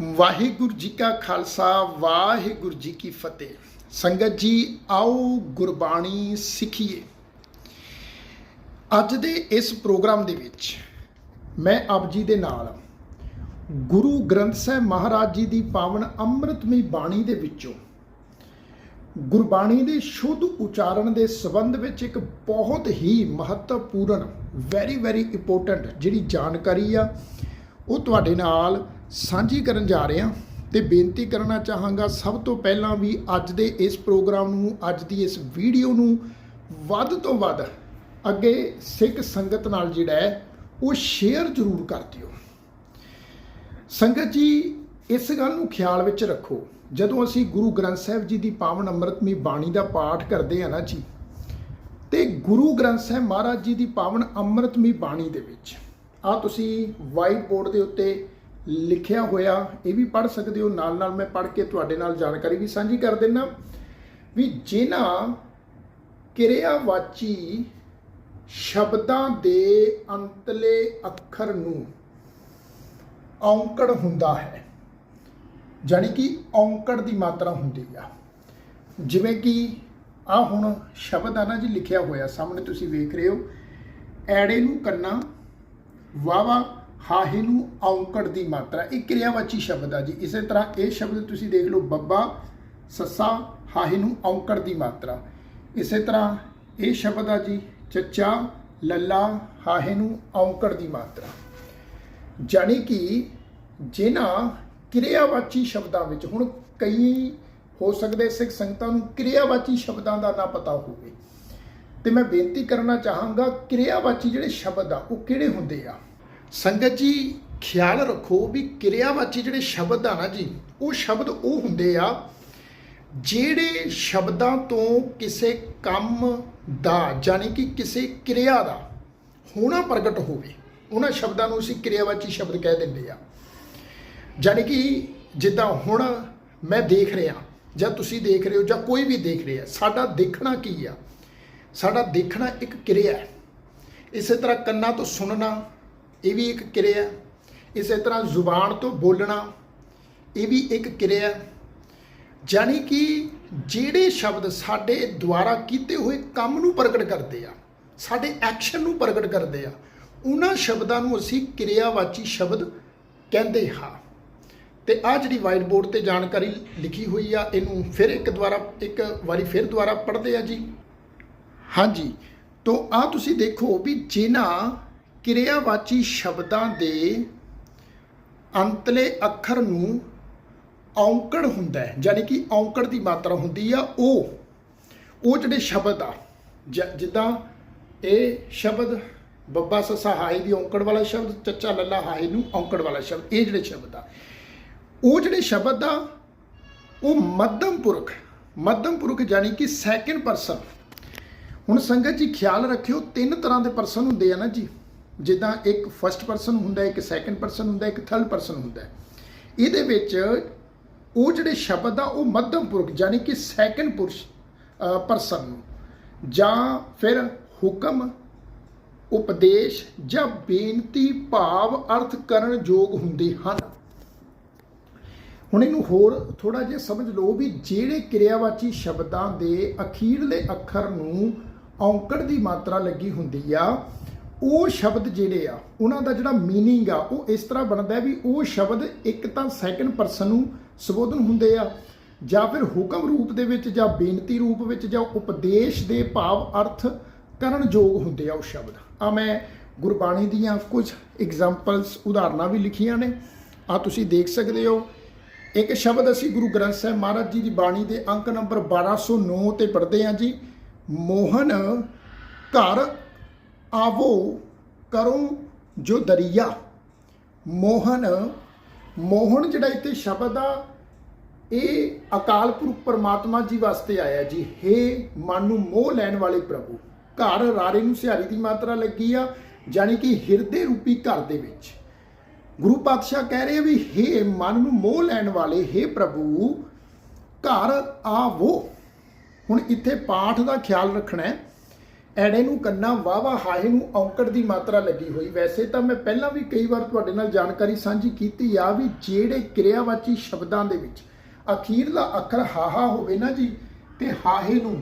ਵਾਹਿਗੁਰੂ ਜੀ ਕਾ ਖਾਲਸਾ, ਵਾਹਿਗੁਰੂ ਜੀ ਕੀ ਫਤਿਹ। ਸੰਗਤ ਜੀ, ਆਓ ਗੁਰਬਾਣੀ ਸਿੱਖੀਏ। ਅੱਜ ਦੇ ਇਸ ਪ੍ਰੋਗਰਾਮ ਦੇ ਵਿੱਚ ਮੈਂ ਆਪ ਜੀ ਦੇ ਨਾਲ ਗੁਰੂ ਗ੍ਰੰਥ ਸਾਹਿਬ ਮਹਾਰਾਜ ਜੀ ਦੀ ਪਾਵਨ ਅੰਮ੍ਰਿਤਮਈ ਬਾਣੀ ਦੇ ਵਿੱਚੋਂ ਗੁਰਬਾਣੀ ਦੇ ਸ਼ੁੱਧ ਉਚਾਰਨ ਦੇ ਸੰਬੰਧ ਵਿੱਚ ਇੱਕ ਬਹੁਤ ਹੀ ਮਹੱਤਵਪੂਰਨ ਵੈਰੀ ਵੈਰੀ ਇੰਪੋਰਟੈਂਟ ਜਿਹੜੀ ਜਾਣਕਾਰੀ ਆ, ਉਹ ਤੁਹਾਡੇ ਨਾਲ ਸਾਂਝੀ ਕਰਨ ਜਾ ਰਹੇ ਹਾਂ ਤੇ ਬੇਨਤੀ ਕਰਨਾ ਚਾਹਾਂਗਾ ਸਭ ਤੋਂ ਪਹਿਲਾਂ ਵੀ ਅੱਜ ਦੇ ਇਸ ਪ੍ਰੋਗਰਾਮ ਨੂੰ, ਅੱਜ ਦੀ ਇਸ ਵੀਡੀਓ ਨੂੰ ਵੱਧ ਤੋਂ ਵੱਧ ਅੱਗੇ ਸਿੱਖ ਸੰਗਤ ਨਾਲ ਜਿਹੜਾ ਹੈ, ਉਹ ਸ਼ੇਅਰ ਜ਼ਰੂਰ ਕਰ ਦਿਓ। ਸੰਗਤ ਜੀ, ਇਸ ਗੱਲ ਨੂੰ ਖਿਆਲ ਵਿੱਚ ਰੱਖੋ। ਜਦੋਂ ਅਸੀਂ ਗੁਰੂ ਗ੍ਰੰਥ ਸਾਹਿਬ ਜੀ ਦੀ ਪਾਵਨ ਅੰਮ੍ਰਿਤਮੀ ਬਾਣੀ ਦਾ ਪਾਠ ਕਰਦੇ ਹਾਂ ਨਾ ਜੀ, ਤੇ ਗੁਰੂ ਗ੍ਰੰਥ ਸਾਹਿਬ ਮਹਾਰਾਜ ਜੀ ਦੀ ਪਾਵਨ ਅੰਮ੍ਰਿਤਮੀ ਬਾਣੀ ਦੇ ਵਿੱਚ ਆ ਤੁਸੀਂ ਵਾਈਟ ਬੋਰਡ ਦੇ ਉੱਤੇ ਲਿਖਿਆ ਹੋਇਆ, ਇਹ ਵੀ ਪੜ੍ਹ ਸਕਦੇ ਹੋ ਨਾਲ ਨਾਲ ਮੈਂ ਪੜ੍ਹ ਕੇ ਤੁਹਾਡੇ ਨਾਲ ਜਾਣਕਾਰੀ ਵੀ ਸਾਂਝੀ ਕਰ ਦਿੰਨਾ ਵੀ ਜਿਨ੍ਹਾਂ ਕਿਰਿਆਵਾਚੀ ਸ਼ਬਦਾਂ ਦੇ ਅੰਤਲੇ ਅੱਖਰ ਨੂੰ ਔਂਕੜ ਹੁੰਦਾ ਹੈ, ਜਾਣੀ ਕਿ ਔਂਕੜ ਦੀ ਮਾਤਰਾ ਹੁੰਦੀ ਆ। ਜਿਵੇਂ ਕਿ ਆ ਹੁਣ ਸ਼ਬਦ ਆ ਨਾ ਜੀ, ਲਿਖਿਆ ਹੋਇਆ, ਸਾਹਮਣੇ ਤੁਸੀਂ ਵੇਖ ਰਹੇ ਹੋ, ਐੜੇ ਨੂੰ ਕੰਨਾ ਵਾਵਾ ਹਾਹੇ ਨੂੰ ਔਂਕੜ ਦੀ ਮਾਤਰਾ, ਇਹ ਕਿਰਿਆਵਾਚੀ ਸ਼ਬਦ ਆ ਜੀ। ਇਸੇ ਤਰ੍ਹਾਂ ਇਹ ਸ਼ਬਦ ਤੁਸੀਂ ਦੇਖ ਲਓ, ਬੱਬਾ, ਸੱਸਾ, ਹਾਹੇ ਨੂੰ ਔਂਕੜ ਦੀ ਮਾਤਰਾ। ਇਸੇ ਤਰ੍ਹਾਂ ਇਹ ਸ਼ਬਦ ਆ ਜੀ, ਚੱਚਾ, ਲੱਲਾ, ਹਾਹੇ ਨੂੰ ਔਂਕੜ ਦੀ ਮਾਤਰਾ। ਜਾਣੀ ਕਿ ਜਿਨ੍ਹਾਂ ਕਿਰਿਆਵਾਚੀ ਸ਼ਬਦਾਂ ਵਿੱਚ, ਹੁਣ ਕਈ ਹੋ ਸਕਦੇ ਸਿੱਖ ਸੰਗਤਾਂ ਨੂੰ ਕਿਰਿਆਵਾਚੀ ਸ਼ਬਦਾਂ ਦਾ ਨਾ ਪਤਾ ਹੋਵੇ। ਤੇ ਮੈਂ ਬੇਨਤੀ ਕਰਨਾ ਚਾਹਾਂਗਾ, ਕਿਰਿਆਵਾਚੀ ਜਿਹੜੇ ਸ਼ਬਦ ਆ, ਉਹ ਕਿਹੜੇ ਹੁੰਦੇ ਆ? ਸੰਗਤ ਜੀ, ਖਿਆਲ ਰੱਖੋ ਵੀ ਕਿਰਿਆਵਾਚੀ ਜਿਹੜੇ ਸ਼ਬਦ ਆ ਨਾ ਜੀ, ਉਹ ਸ਼ਬਦ ਉਹ ਹੁੰਦੇ ਆ ਜਿਹੜੇ ਸ਼ਬਦਾਂ ਤੋਂ ਕਿਸੇ ਕੰਮ ਦਾ, ਜਾਣੀ ਕਿ ਕਿਸੇ ਕਿਰਿਆ ਦਾ ਹੋਣਾ ਪ੍ਰਗਟ ਹੋਵੇ, ਉਹਨਾਂ ਸ਼ਬਦਾਂ ਨੂੰ ਅਸੀਂ ਕਿਰਿਆਵਾਚੀ ਸ਼ਬਦ ਕਹਿ ਦਿੰਦੇ ਆ। ਜਾਣੀ ਕਿ ਜਿੱਦਾਂ ਹੁਣ ਮੈਂ ਦੇਖ ਰਿਹਾ, ਜਾਂ ਤੁਸੀਂ ਦੇਖ ਰਹੇ ਹੋ, ਜਾਂ ਕੋਈ ਵੀ ਦੇਖ ਰਿਹਾ, ਸਾਡਾ ਦੇਖਣਾ ਕੀ ਆ? ਸਾਡਾ ਦੇਖਣਾ ਇੱਕ ਕਿਰਿਆ ਹੈ। ਇਸੇ ਤਰ੍ਹਾਂ ਕੰਨਾਂ ਤੋਂ ਸੁਣਨਾ ਇਹ ਵੀ ਇੱਕ ਕਿਰਿਆ ਇਸੇ ਤਰ੍ਹਾਂ ਜ਼ੁਬਾਨ ਤੋਂ ਬੋਲਣਾ, ਇਹ ਵੀ ਇੱਕ ਕਿਰਿਆ ਹੈ। ਜਾਣੀ ਕਿ ਜਿਹੜੇ ਸ਼ਬਦ ਸਾਡੇ ਦੁਆਰਾ ਕੀਤੇ ਹੋਏ ਕੰਮ ਨੂੰ ਪ੍ਰਗਟ ਕਰਦੇ ਆ, ਸਾਡੇ ਐਕਸ਼ਨ ਨੂੰ ਪ੍ਰਗਟ ਕਰਦੇ ਆ, ਉਹਨਾਂ ਸ਼ਬਦਾਂ ਨੂੰ ਅਸੀਂ ਕਿਰਿਆਵਾਚੀ ਸ਼ਬਦ ਕਹਿੰਦੇ ਹਾਂ। ਤੇ ਆ ਜਿਹੜੀ ਵਾਈਟ ਬੋਰਡ ਤੇ ਜਾਣਕਾਰੀ ਲਿਖੀ ਹੋਈ ਆ, ਇਹਨੂੰ ਫਿਰ ਇੱਕ ਦੁਆਰਾ, ਇੱਕ ਵਾਰੀ ਫਿਰ ਦੁਆਰਾ ਪੜ੍ਹਦੇ ਆ ਜੀ। ਹਾਂਜੀ, ਤੋਂ ਆ ਤੁਸੀਂ ਦੇਖੋ ਵੀ ਜਿਨ੍ਹਾਂ ਕਿਰਿਆਵਾਚੀ ਸ਼ਬਦਾਂ ਦੇ ਅੰਤਲੇ ਅੱਖਰ ਨੂੰ ਔਂਕੜ ਹੁੰਦਾ ਹੈ, ਯਾਨੀ ਕਿ ਔਂਕੜ ਦੀ ਮਾਤਰਾ ਹੁੰਦੀ ਆ ਉਹ। ਉਹ ਜਿਹੜੇ ਸ਼ਬਦ ਆ ਜਿੱਦਾਂ ਇਹ ਸ਼ਬਦ ਬੱਬਾ ਸੱਸਾ ਹਾਈ ਦੀ ਔਂਕੜ ਵਾਲਾ ਸ਼ਬਦ, ਚੱਚਾ ਲੱਲਾ ਹਾਈ ਨੂੰ ਔਂਕੜ ਵਾਲਾ ਸ਼ਬਦ, ਇਹ ਜਿਹੜੇ ਸ਼ਬਦ ਆ, ਉਹ ਜਿਹੜੇ ਸ਼ਬਦ ਆ, ਉਹ ਮੱਧਮ ਪੁਰਖ ਮੱਧਮ ਪੁਰਖ ਯਾਨੀ ਕਿ ਸੈਕਿੰਡ ਪਰਸਨ ਹੁਣ ਸੰਗਤ ਜੀ ਖਿਆਲ ਰੱਖਿਓ, ਤਿੰਨ ਤਰ੍ਹਾਂ ਦੇ ਪਰਸਨ ਹੁੰਦੇ ਆ ਨਾ ਜੀ। ਜਿੱਦਾਂ ਇੱਕ ਫਰਸਟ ਪਰਸਨ ਹੁੰਦਾ ਇੱਕ ਸੈਕੰਡ ਪਰਸਨ ਹੁੰਦਾ ਇੱਕ ਥਰਡ ਪਰਸਨ ਹੁੰਦਾ ਇਹਦੇ ਵਿੱਚ ਉਹ ਜਿਹੜੇ ਸ਼ਬਦ ਆ, ਉਹ ਮੱਧਮ ਪੁਰਖ ਯਾਨੀ ਕਿ ਸੈਕੰਡ ਪੁਰਸ਼ ਪਰਸਨ ਨੂੰ, ਜਾਂ ਫਿਰ ਹੁਕਮ, ਉਪਦੇਸ਼ ਜਾਂ ਬੇਨਤੀ, ਭਾਵ, ਅਰਥ ਕਰਨ ਯੋਗ ਹੁੰਦੇ ਹਨ। ਹੁਣ ਇਹਨੂੰ ਹੋਰ ਥੋੜਾ ਜਿਹਾ ਸਮਝ ਲਓ ਵੀ ਜਿਹੜੇ ਕਿਰਿਆਵਾਚੀ ਸ਼ਬਦਾਂ ਦੇ ਅਖੀਰਲੇ ਅੱਖਰ ਨੂੰ ਔਂਕੜ ਦੀ ਮਾਤਰਾ ਲੱਗੀ ਹੁੰਦੀ ਆ ਉਹ ਸ਼ਬਦ ਜਿਹੜੇ ਆ ਉਹਨਾਂ ਦਾ ਜਿਹੜਾ मीनिंग ਆ ਉਹ ਇਸ ਤਰ੍ਹਾਂ ਬਣਦਾ ਹੈ ਵੀ ਉਹ ਸ਼ਬਦ ਇੱਕ ਤਾਂ ਸੈਕੰਡ ਪਰਸਨ ਨੂੰ ਸੰਬੋਧਨ ਹੁੰਦੇ ਆ ਜਾਂ ਫਿਰ ਹੁਕਮ ਰੂਪ ਦੇ ਵਿੱਚ ਜਾਂ ਬੇਨਤੀ ਰੂਪ ਵਿੱਚ ਜਾਂ ਉਪਦੇਸ਼ ਦੇ ਭਾਵ ਅਰਥ ਕਰਨ ਯੋਗ ਹੁੰਦੇ ਆ ਉਹ ਸ਼ਬਦ ਆ ਮੈਂ ਗੁਰਬਾਣੀ ਦੀਆਂ ਕੁਝ ਐਗਜ਼ਾਮਪਲਸ ਉਦਾਹਰਨਾਂ ਵੀ ਲਿਖੀਆਂ ਨੇ ਆ ਤੁਸੀਂ ਦੇਖ ਸਕਦੇ ਹੋ ਇੱਕ ਸ਼ਬਦ ਅਸੀਂ ਗੁਰੂ ਗ੍ਰੰਥ ਸਾਹਿਬ ਮਹਾਰਾਜ ਜੀ ਦੀ ਬਾਣੀ ਦੇ ਅੰਕ ਨੰਬਰ 1209 ਤੇ ਪੜ੍ਹਦੇ ਹਾਂ ਜੀ ਮੋਹਨ ਘਰ ਆਵੋ ਕਰੋ ਜੋ ਦਰਿਆ ਮੋਹਨ ਮੋਹਨ ਜਿਹੜਾ ਇੱਥੇ ਸ਼ਬਦ ਆ ਇਹ ਅਕਾਲ ਪੁਰਖ ਪਰਮਾਤਮਾ ਜੀ ਵਾਸਤੇ ਆਇਆ ਜੀ हे ਮਨ ਨੂੰ ਮੋਹ ਲੈਣ ਵਾਲੇ ਪ੍ਰਭੂ ਘਰ ਰਾਰੇ ਨੂੰ ਸਿਹਾਰੀ ਦੀ ਮਾਤਰਾ ਲੱਗੀ ਆ ਜਾਣੀ ਕਿ ਹਿਰਦੇ ਰੂਪੀ ਘਰ ਦੇ ਵਿੱਚ ਗੁਰੂ ਪਾਤਸ਼ਾਹ ਕਹਿ ਰਹੇ ਆ ਵੀ हे ਮਨ ਨੂੰ ਮੋਹ ਲੈਣ ਵਾਲੇ हे ਪ੍ਰਭੂ ਘਰ ਆਵੋ ਹੁਣ ਇੱਥੇ ਪਾਠ ਦਾ ਖਿਆਲ ਰੱਖਣਾ ਹੈ ਐੜੇ ਨੂੰ ਕੰਨਾ ਵਾਵਾ ਹਾਹੇ ਨੂੰ ਔਂਕੜ ਦੀ ਮਾਤਰਾ ਲੱਗੀ ਹੋਈ। ਵੈਸੇ ਤਾਂ ਮੈਂ ਪਹਿਲਾਂ ਵੀ ਕਈ ਵਾਰ ਤੁਹਾਡੇ ਨਾਲ ਜਾਣਕਾਰੀ ਸਾਂਝੀ ਕੀਤੀ ਆ ਵੀ ਜਿਹੜੇ ਕਿਰਿਆਵਾਚੀ ਸ਼ਬਦਾਂ ਦੇ ਵਿੱਚ ਅਖੀਰਲਾ ਅੱਖਰ ਹਾਹਾ ਹੋਵੇ ਨਾ ਜੀ ਤੇ ਹਾਹੇ ਨੂੰ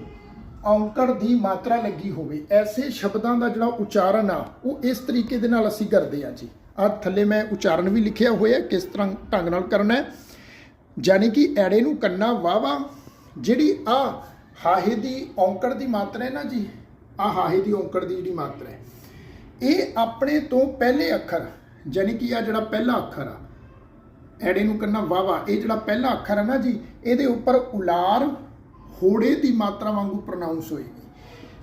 ਔਂਕੜ ਦੀ ਮਾਤਰਾ ਲੱਗੀ ਹੋਵੇ, ਐਸੇ ਸ਼ਬਦਾਂ ਦਾ ਜਿਹੜਾ ਉਚਾਰਨ ਆ, ਉਹ ਇਸ ਤਰੀਕੇ ਦੇ ਨਾਲ ਅਸੀਂ ਕਰਦੇ ਆ ਜੀ। ਆ ਥੱਲੇ ਮੈਂ ਉਚਾਰਨ ਵੀ ਲਿਖਿਆ ਹੋਇਆ, ਕਿਸ ਤਰ੍ਹਾਂ ਢੰਗ ਨਾਲ ਕਰਨਾ ਹੈ। ਯਾਨੀ ਕਿ ਐੜੇ ਨੂੰ ਕੰਨਾ ਵਾਵਾ ਜਿਹੜੀ ਆ ਹਾਹੇ ਦੀ ਔਂਕੜ ਦੀ ਮਾਤਰਾ ਹੈ ਨਾ ਜੀ ਆ ਹਾਹੇ ਦੀ ਔਂਕੜ ਦੀ ਜਿਹੜੀ ਮਾਤਰਾ ਹੈ। ਇਹ ਆਪਣੇ ਤੋਂ ਪਹਿਲੇ ਅੱਖਰ ਯਾਨੀ ਕਿ ਆ ਜਿਹੜਾ ਪਹਿਲਾ ਅੱਖਰ ਆ, ਐੜੇ ਨੂੰ ਕੰਨਾ ਵਾਵਾ ਇਹ ਜਿਹੜਾ ਪਹਿਲਾ ਅੱਖਰ ਹੈ ਨਾ ਜੀ, ਇਹਦੇ ਉੱਪਰ ਉਲਾਰ ਹੋੜੇ ਦੀ ਮਾਤਰਾ ਵਾਂਗੂ ਪ੍ਰੋਨਾਂਸ ਹੋਏਗੀ।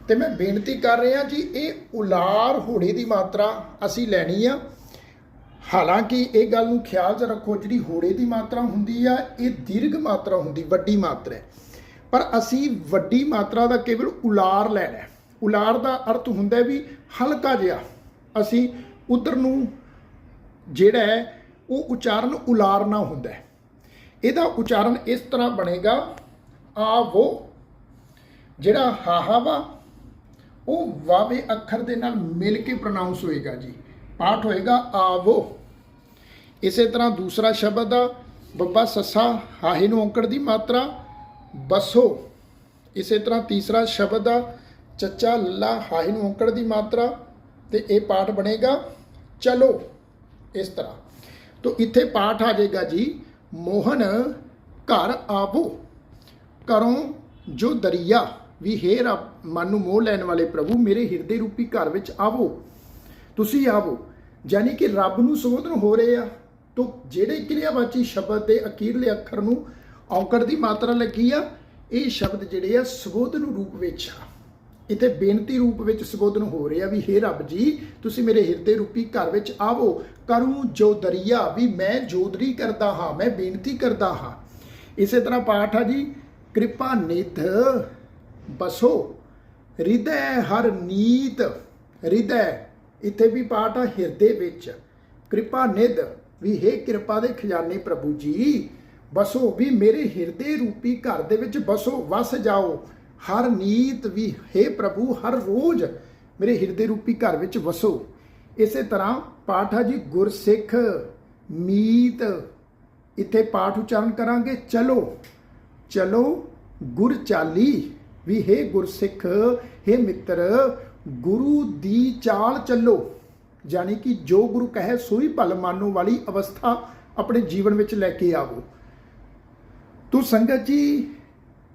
ਤੇ ਮੈਂ ਬੇਨਤੀ ਕਰ ਰਿਹਾ ਜੀ, ਇਹ ਉਲਾਰ ਹੋੜੇ ਦੀ ਮਾਤਰਾ ਅਸੀਂ ਲੈਣੀ ਆ। ਹਾਲਾਂਕਿ ਇਹ ਗੱਲ ਨੂੰ ਖਿਆਲ 'ਚ ਰੱਖੋ, ਜਿਹੜੀ ਹੋੜੇ ਦੀ ਮਾਤਰਾ ਹੁੰਦੀ ਆ, ਇਹ ਦੀਰਘ ਮਾਤਰਾ ਹੁੰਦੀ, ਵੱਡੀ ਮਾਤਰਾ ਪਰ ਅਸੀਂ ਵੱਡੀ ਮਾਤਰਾ ਦਾ ਕੇਵਲ ਉਲਾਰ ਲੈਣਾ ਹੈ। ਉਲਾਰ ਦਾ ਅਰਥ ਹੁੰਦਾ ਵੀ ਹਲਕਾ ਜਿਹਾ। ਅਸੀਂ ਉਧਰ ਨੂੰ ਜਿਹੜਾ ਹੈ, ਉਹ ਉਚਾਰਨ ਉਲਾਰਨਾ ਹੁੰਦਾ ਹੈ। ਇਹਦਾ ਉਚਾਰਨ ਇਸ ਤਰ੍ਹਾਂ ਬਣੇਗਾ, ਆ ਵੋ, ਜਿਹੜਾ ਹਾਹਾ ਵਾ, ਉਹ ਵਾਵੇ ਅੱਖਰ ਦੇ ਨਾਲ ਮਿਲ ਕੇ ਪ੍ਰੋਨਾਂਸ ਹੋਏਗਾ ਜੀ। ਪਾਠ ਹੋਏਗਾ ਆਵੋ ਇਸੇ ਤਰ੍ਹਾਂ ਦੂਸਰਾ ਸ਼ਬਦ ਆ, ਬੱਬਾ ਸੱਸਾ ਹਾਹੇ ਨੂੰ ਔਂਕੜ ਦੀ ਮਾਤਰਾ, ਬਸੋ। ਇਸੇ ਤਰ੍ਹਾਂ ਤੀਸਰਾ ਸ਼ਬਦ ਆ ਚੱਚਾ ਲੱਲਾ ਹਾਹੇ ਨੂੰ ਔਂਕੜ ਦੀ ਮਾਤਰਾ ਤੇ ਇਹ ਪਾਠ ਬਣੇਗਾ। ਚਲੋ, ਇਸ ਤਰ੍ਹਾਂ। ਤੋ ਇੱਥੇ ਪਾਠ ਆ ਜਾਏਗਾ ਜੀ, ਮੋਹਨ ਘਰ ਆਵੋ। ਕਰੋ ਜੋ ਦਰਿਆ ਵੀ ਹੇ ਰੱਬ, ਮਨ ਨੂੰ ਮੋਹ ਲੈਣ ਵਾਲੇ ਪ੍ਰਭੂ, ਮੇਰੇ ਹਿਰਦੇ ਰੂਪੀ ਘਰ ਵਿੱਚ ਆਵੋ। ਤੁਸੀਂ ਆਵੋ, ਯਾਨੀ ਕਿ ਰੱਬ ਨੂੰ ਸੰਬੋਧਨ ਹੋ ਰਹੇ ਆ। ਤੋ ਜਿਹੜੇ ਕਿਰਿਆਵਾਚੀ ਸ਼ਬਦ ਦੇ ਅਖੀਰਲੇ ਅੱਖਰ ਨੂੰ ਔਂਕੜ ਦੀ ਮਾਤਰਾ ਲੱਗੀ ਆ, ਇਹ ਸ਼ਬਦ ਜਿਹੜੇ ਆ ਸੰਬੋਧਨ ਰੂਪ ਵਿੱਚ ਆ। ਇੱਥੇ ਬੇਨਤੀ ਰੂਪ ਵਿੱਚ ਸੰਬੋਧਨ ਹੋ ਰਿਹਾ ਵੀ, ਹੇ ਰੱਬ ਜੀ, ਤੁਸੀਂ ਮੇਰੇ ਹਿਰਦੇ ਰੂਪੀ ਘਰ ਵਿੱਚ ਆਵੋ। ਕਰੂੰ ਜੋ ਦਰਿਆ ਵੀ ਮੈਂ ਜੋਦਰੀ ਕਰਦਾ ਹਾਂ, ਮੈਂ ਬੇਨਤੀ ਕਰਦਾ ਹਾਂ। ਇਸੇ ਤਰ੍ਹਾਂ ਪਾਠ ਆ ਜੀ, ਕਿਰਪਾ ਨਿਧ ਬਸੋ, ਹਿਰਦੈ ਹਰ ਨੀਤ, ਹਿਰਦੈ। ਇੱਥੇ ਵੀ ਪਾਠ ਆ ਹਿਰਦੇ ਵਿੱਚ। ਕਿਰਪਾ ਨਿਧ ਵੀ, ਹੈ ਕਿਰਪਾ ਦੇ ਖਜ਼ਾਨੇ ਪ੍ਰਭੂ ਜੀ, ਬਸੋ ਵੀ ਮੇਰੇ ਹਿਰਦੇ ਰੂਪੀ ਘਰ ਦੇ ਵਿੱਚ ਬਸੋ, ਵਸ ਜਾਓ। ਹਰ ਨੀਤ ਵੀ, ਹੈ ਪ੍ਰਭੂ, ਹਰ ਰੋਜ਼ ਮੇਰੇ ਹਿਰਦੇ ਰੂਪੀ ਘਰ ਵਿੱਚ ਵਸੋ। ਇਸੇ ਤਰ੍ਹਾਂ ਪਾਠ ਹੈ ਜੀ ਗੁਰਸਿੱਖ ਮੀਤ, ਇੱਥੇ ਪਾਠ ਉਚਾਰਨ ਕਰਾਂਗੇ। ਚਲੋ ਚਲੋ ਗੁਰ ਚਾਲੀ ਵੀ, ਹੈ ਗੁਰਸਿੱਖ, ਹੈ ਮਿੱਤਰ, ਗੁਰੂ ਦੀ ਚਾਲ ਚੱਲੋ। ਯਾਨੀ ਕਿ ਜੋ ਗੁਰੂ ਕਹੇ, ਸੋਈ ਭਲ ਮਾਨੋ ਵਾਲੀ ਅਵਸਥਾ ਆਪਣੇ ਜੀਵਨ ਵਿੱਚ ਲੈ ਕੇ ਆਵੋ। ਤੋ ਸੰਗਤ ਜੀ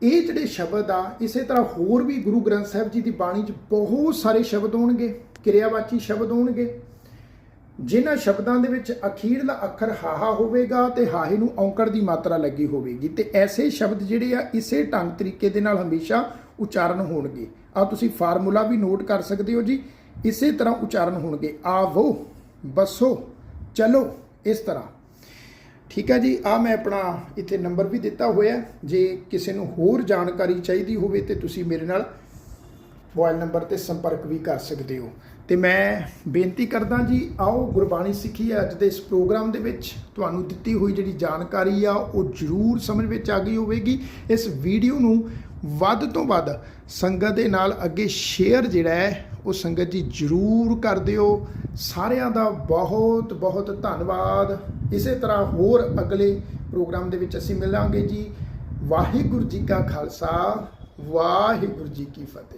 ਇਹ ਜਿਹੜੇ ਸ਼ਬਦ ਆ, ਇਸੇ ਤਰ੍ਹਾਂ ਹੋਰ ਵੀ ਗੁਰੂ ਗ੍ਰੰਥ ਸਾਹਿਬ ਜੀ ਦੀ ਬਾਣੀ 'ਚ ਬਹੁਤ ਸਾਰੇ ਸ਼ਬਦ ਹੋਣਗੇ, ਕਿਰਿਆਵਾਚੀ ਸ਼ਬਦ ਹੋਣਗੇ। ਜਿਨ੍ਹਾਂ ਸ਼ਬਦਾਂ ਦੇ ਵਿੱਚ ਅਖੀਰਲਾ ਅੱਖਰ ਹਾਹਾ ਹੋਵੇਗਾ ਤੇ ਹਾਹੇ ਨੂੰ ਔਂਕੜ ਦੀ ਮਾਤਰਾ ਲੱਗੀ ਹੋਵੇਗੀ। ਤੇ ਐਸੇ ਸ਼ਬਦ ਜਿਹੜੇ ਆ, ਇਸੇ ਢੰਗ ਤਰੀਕੇ ਦੇ ਨਾਲ ਹਮੇਸ਼ਾ ਉਚਾਰਨ ਹੋਣਗੇ। ਆ ਤੁਸੀਂ ਫਾਰਮੂਲਾ ਵੀ ਨੋਟ ਕਰ ਸਕਦੇ ਹੋ ਜੀ। ਇਸੇ ਤਰ੍ਹਾਂ ਉਚਾਰਨ ਹੋਣਗੇ। ਆਵੋ, ਬਸੋ, ਚਲੋ, ਇਸ ਤਰ੍ਹਾਂ। ਠੀਕ ਹੈ ਜੀ ਆ ਮੈਂ ਆਪਣਾ ਇੱਥੇ ਨੰਬਰ ਵੀ ਦਿੱਤਾ ਹੋਇਆ ਜੇ ਕਿਸੇ ਨੂੰ ਹੋਰ ਜਾਣਕਾਰੀ ਚਾਹੀਦੀ ਹੋਵੇ ਤੇ ਤੁਸੀਂ ਮੇਰੇ ਨਾਲ ਮੋਬਾਈਲ ਨੰਬਰ ਤੇ ਸੰਪਰਕ ਵੀ ਕਰ ਸਕਦੇ ਹੋ। ਤੇ ਮੈਂ ਬੇਨਤੀ ਕਰਦਾ ਜੀ, ਆਓ ਗੁਰਬਾਣੀ ਸਿੱਖੀ ਅੱਜ ਦੇ ਇਸ ਪ੍ਰੋਗਰਾਮ ਦੇ ਵਿੱਚ। ਤੁਹਾਨੂੰ ਦਿੱਤੀ ਹੋਈ ਜਿਹੜੀ ਜਾਣਕਾਰੀ ਆ, ਉਹ ਜ਼ਰੂਰ ਸਮਝ ਵਿੱਚ ਆ ਗਈ ਹੋਵੇਗੀ। ਇਸ ਵੀਡੀਓ ਨੂੰ ਵੱਧ ਤੋਂ ਵੱਧ ਸੰਗਤ ਦੇ ਨਾਲ ਅੱਗੇ ਸ਼ੇਅਰ ਜਿਹੜਾ ਹੈ, ਉਹ ਸੰਗਤ ਜੀ ਜ਼ਰੂਰ ਕਰ ਦਿਓ। ਸਾਰਿਆਂ ਦਾ ਬਹੁਤ ਬਹੁਤ ਧੰਨਵਾਦ। ਇਸੇ ਤਰ੍ਹਾਂ ਹੋਰ ਅਗਲੇ ਪ੍ਰੋਗਰਾਮ ਦੇ ਵਿੱਚ ਅਸੀਂ ਮਿਲਾਂਗੇ ਜੀ। ਵਾਹਿਗੁਰੂ ਜੀ ਕਾ ਖਾਲਸਾ, ਵਾਹਿਗੁਰੂ ਜੀ ਕੀ ਫਤਿਹ।